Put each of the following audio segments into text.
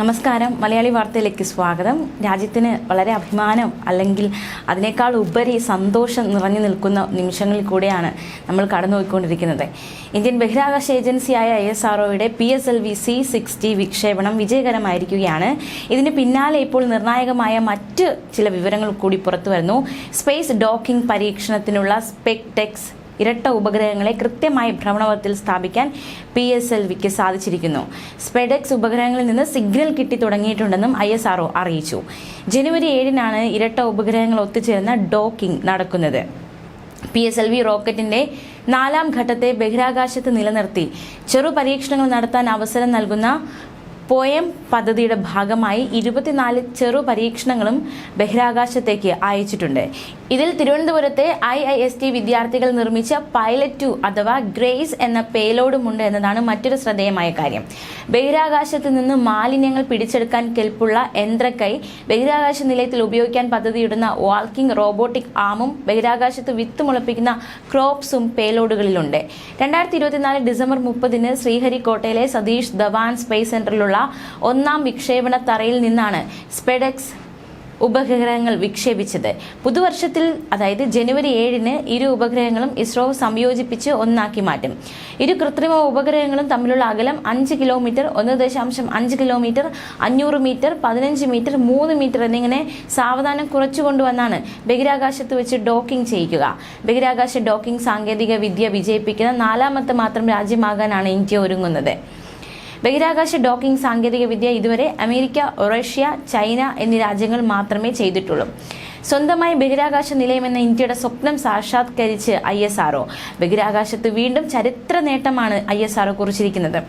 നമസ്കാരം. മലയാളി വാർത്തയിലേക്ക് സ്വാഗതം. രാജ്യത്തിന് വളരെ അഭിമാനം അല്ലെങ്കിൽ അതിനേക്കാൾ ഉപരി സന്തോഷം നിറഞ്ഞു നിൽക്കുന്ന നിമിഷങ്ങളിൽ കൂടെയാണ് നമ്മൾ കടന്നുപോയിക്കൊണ്ടിരിക്കുന്നത്. ഇന്ത്യൻ ബഹിരാകാശ ഏജൻസിയായ I S ആർഒയുടെ P S L V C sixty വിക്ഷേപണം വിജയകരമായിരിക്കുകയാണ്. ഇതിന് പിന്നാലെ ഇപ്പോൾ നിർണായകമായ മറ്റ് ചില വിവരങ്ങൾ കൂടി പുറത്തു വരുന്നു. സ്പേസ് ഡോക്കിംഗ് പരീക്ഷണത്തിനുള്ള സ്പെക്ടെക്സ് ഇരട്ട ഉപഗ്രഹങ്ങളെ കൃത്യമായി ഭ്രമണപഥത്തിൽ സ്ഥാപിക്കാൻ പി എസ് എൽ വിക്ക് സാധിച്ചിരിക്കുന്നു. സ്പെഡെക്സ് ഉപഗ്രഹങ്ങളിൽ നിന്ന് സിഗ്നൽ കിട്ടി തുടങ്ങിയിട്ടുണ്ടെന്നും ഐ എസ് ആർഒ അറിയിച്ചു. ജനുവരി ഏഴിനാണ് ഇരട്ട ഉപഗ്രഹങ്ങൾ ഒത്തുചേർന്ന ഡോക്കിംഗ് നടക്കുന്നത്. പി എസ് എൽ വി റോക്കറ്റിന്റെ നാലാം ഘട്ടത്തെ ബഹിരാകാശത്ത് നിലനിർത്തി. ചെറു പരീക്ഷണങ്ങൾ നടത്താൻ അവസരം നൽകുന്ന പോയം പദ്ധതിയുടെ ഭാഗമായി ഇരുപത്തിനാല് ചെറു പരീക്ഷണങ്ങളും ബഹിരാകാശത്തേക്ക് അയച്ചിട്ടുണ്ട്. ഇതിൽ തിരുവനന്തപുരത്തെ ഐ ഐ എസ് ടി വിദ്യാർത്ഥികൾ നിർമ്മിച്ച പൈലറ്റ് ടു അഥവാ ഗ്രേസ് എന്ന പേലോഡുമുണ്ട് എന്നതാണ് മറ്റൊരു ശ്രദ്ധേയമായ കാര്യം. ബഹിരാകാശത്ത് നിന്ന് മാലിന്യങ്ങൾ പിടിച്ചെടുക്കാൻ കെൽപ്പുള്ള യന്ത്രക്കൈ ബഹിരാകാശ നിലയത്തിൽ ഉപയോഗിക്കാൻ പദ്ധതിയിടുന്ന വാൾക്കിംഗ് റോബോട്ടിക് ആമും ബഹിരാകാശത്ത് വിത്ത് മുളപ്പിക്കുന്ന ക്രോപ്സും പേലോഡുകളിലുണ്ട് രണ്ടായിരത്തി ഇരുപത്തിനാല് ഡിസംബർ മുപ്പതിന് ശ്രീഹരിക്കോട്ടയിലെ സതീഷ് ധവാൻ സ്പേസ് സെന്ററിലുള്ള ഒന്നാം വിക്ഷേപണ തറയിൽ നിന്നാണ് സ്പെഡെക്സ് ഉപഗ്രഹങ്ങൾ വിക്ഷേപിച്ചത്. പുതുവർഷത്തിൽ അതായത് ജനുവരി ഏഴിന് ഇരു ഉപഗ്രഹങ്ങളും ഇസ്രോ സംയോജിപ്പിച്ച് ഒന്നാക്കി മാറ്റും. ഇരു കൃത്രിമ ഉപഗ്രഹങ്ങളും തമ്മിലുള്ള അകലം അഞ്ച് കിലോമീറ്റർ ഒന്ന് ദശാംശം അഞ്ച് കിലോമീറ്റർ അഞ്ഞൂറ് മീറ്റർ പതിനഞ്ച് മീറ്റർ മൂന്ന് മീറ്റർ എന്നിങ്ങനെ സാവധാനം കുറച്ചു കൊണ്ടുവന്നാണ് ബഹിരാകാശത്ത് വെച്ച് ഡോക്കിംഗ് ചെയ്യിക്കുക. ബഹിരാകാശ ഡോക്കിംഗ് സാങ്കേതിക വിദ്യ വിജയിപ്പിക്കുന്ന നാലാമത്തെ മാത്രം രാജ്യമാകാനാണ് ഇന്ത്യ ഒരുങ്ങുന്നത്. ബഹിരാകാശ ഡോക്കിംഗ് സാങ്കേതികവിദ്യ ഇതുവരെ അമേരിക്ക റഷ്യ ചൈന എന്നീ രാജ്യങ്ങൾ മാത്രമേ ചെയ്തിട്ടുള്ളൂ. സ്വന്തമായി ബഹിരാകാശ നിലയമെന്ന ഇന്ത്യയുടെ സ്വപ്നം സാക്ഷാത്കരിച്ച് ഐ എസ് ആർഒ ബഹിരാകാശത്ത് വീണ്ടും ചരിത്ര നേട്ടമാണ് ഐ എസ് ആർഒ കുറിച്ചിരിക്കുന്നത്.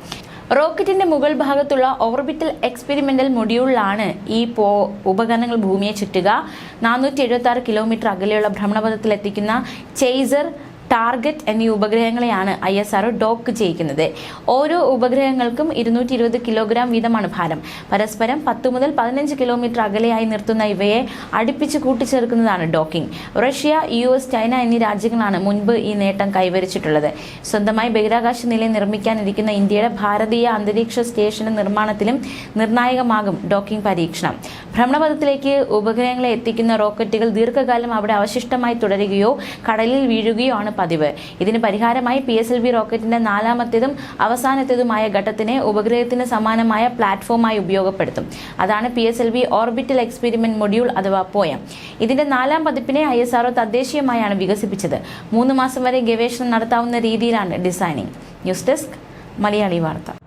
റോക്കറ്റിന്റെ മുകൾ ഭാഗത്തുള്ള ഓർബിറ്റൽ എക്സ്പെരിമെന്റൽ മൊഡ്യൂളിലാണ് ഈ പോ ഉപകരണങ്ങൾ ഭൂമിയെ ചുറ്റുക. നാനൂറ്റി എഴുപത്തി ആറ് കിലോമീറ്റർ അകലെയുള്ള ഭ്രമണപഥത്തിൽ എത്തിക്കുന്ന ചെയ്സർ ടാർഗറ്റ് എന്നീ ഉപഗ്രഹങ്ങളെയാണ് ഐ എസ് ആർ ഡോക്ക് ചെയ്യിക്കുന്നത്. ഓരോ ഉപഗ്രഹങ്ങൾക്കും ഇരുന്നൂറ്റി ഇരുപത് കിലോഗ്രാം വീതമാണ് ഭാരം. പരസ്പരം പത്ത് മുതൽ പതിനഞ്ച് കിലോമീറ്റർ അകലെയായി നിർത്തുന്ന ഇവയെ അടുപ്പിച്ച് കൂട്ടിച്ചേർക്കുന്നതാണ് docking. Russia U S China എന്നീ രാജ്യങ്ങളാണ് മുൻപ് ഈ നേട്ടം കൈവരിച്ചിട്ടുള്ളത്. സ്വന്തമായി ബഹിരാകാശ നിലയം നിർമ്മിക്കാനിരിക്കുന്ന ഇന്ത്യയുടെ ഭാരതീയ അന്തരീക്ഷ സ്റ്റേഷന്റെ നിർമ്മാണത്തിലും നിർണായകമാകും ഡോക്കിംഗ് പരീക്ഷണം. ഭ്രമണപഥത്തിലേക്ക് ഉപഗ്രഹങ്ങളെ എത്തിക്കുന്ന റോക്കറ്റുകൾ ദീർഘകാലം അവിടെ അവശിഷ്ടമായി തുടരുകയോ കടലിൽ വീഴുകയോ ആണ് പതിവ്. ഇതിന് പരിഹാരമായി പി എസ് എൽ വി റോക്കറ്റിന്റെ നാലാമത്തേതും അവസാനത്തേതുമായ ഘട്ടത്തിനെ ഉപഗ്രഹത്തിന് സമാനമായ പ്ലാറ്റ്ഫോമായി ഉപയോഗപ്പെടുത്തും. അതാണ് P S L V orbital experiment module അഥവാ പോയ. ഇതിന്റെ നാലാം പതിപ്പിനെ ഐ എസ് ആർഒ തദ്ദേശീയമായാണ് വികസിപ്പിച്ചത്. മൂന്ന് മാസം വരെ ഗവേഷണം നടത്താവുന്ന രീതിയിലാണ് ഡിസൈനിങ്. ന്യൂസ് ഡെസ്ക് മലയാളി വാർത്ത.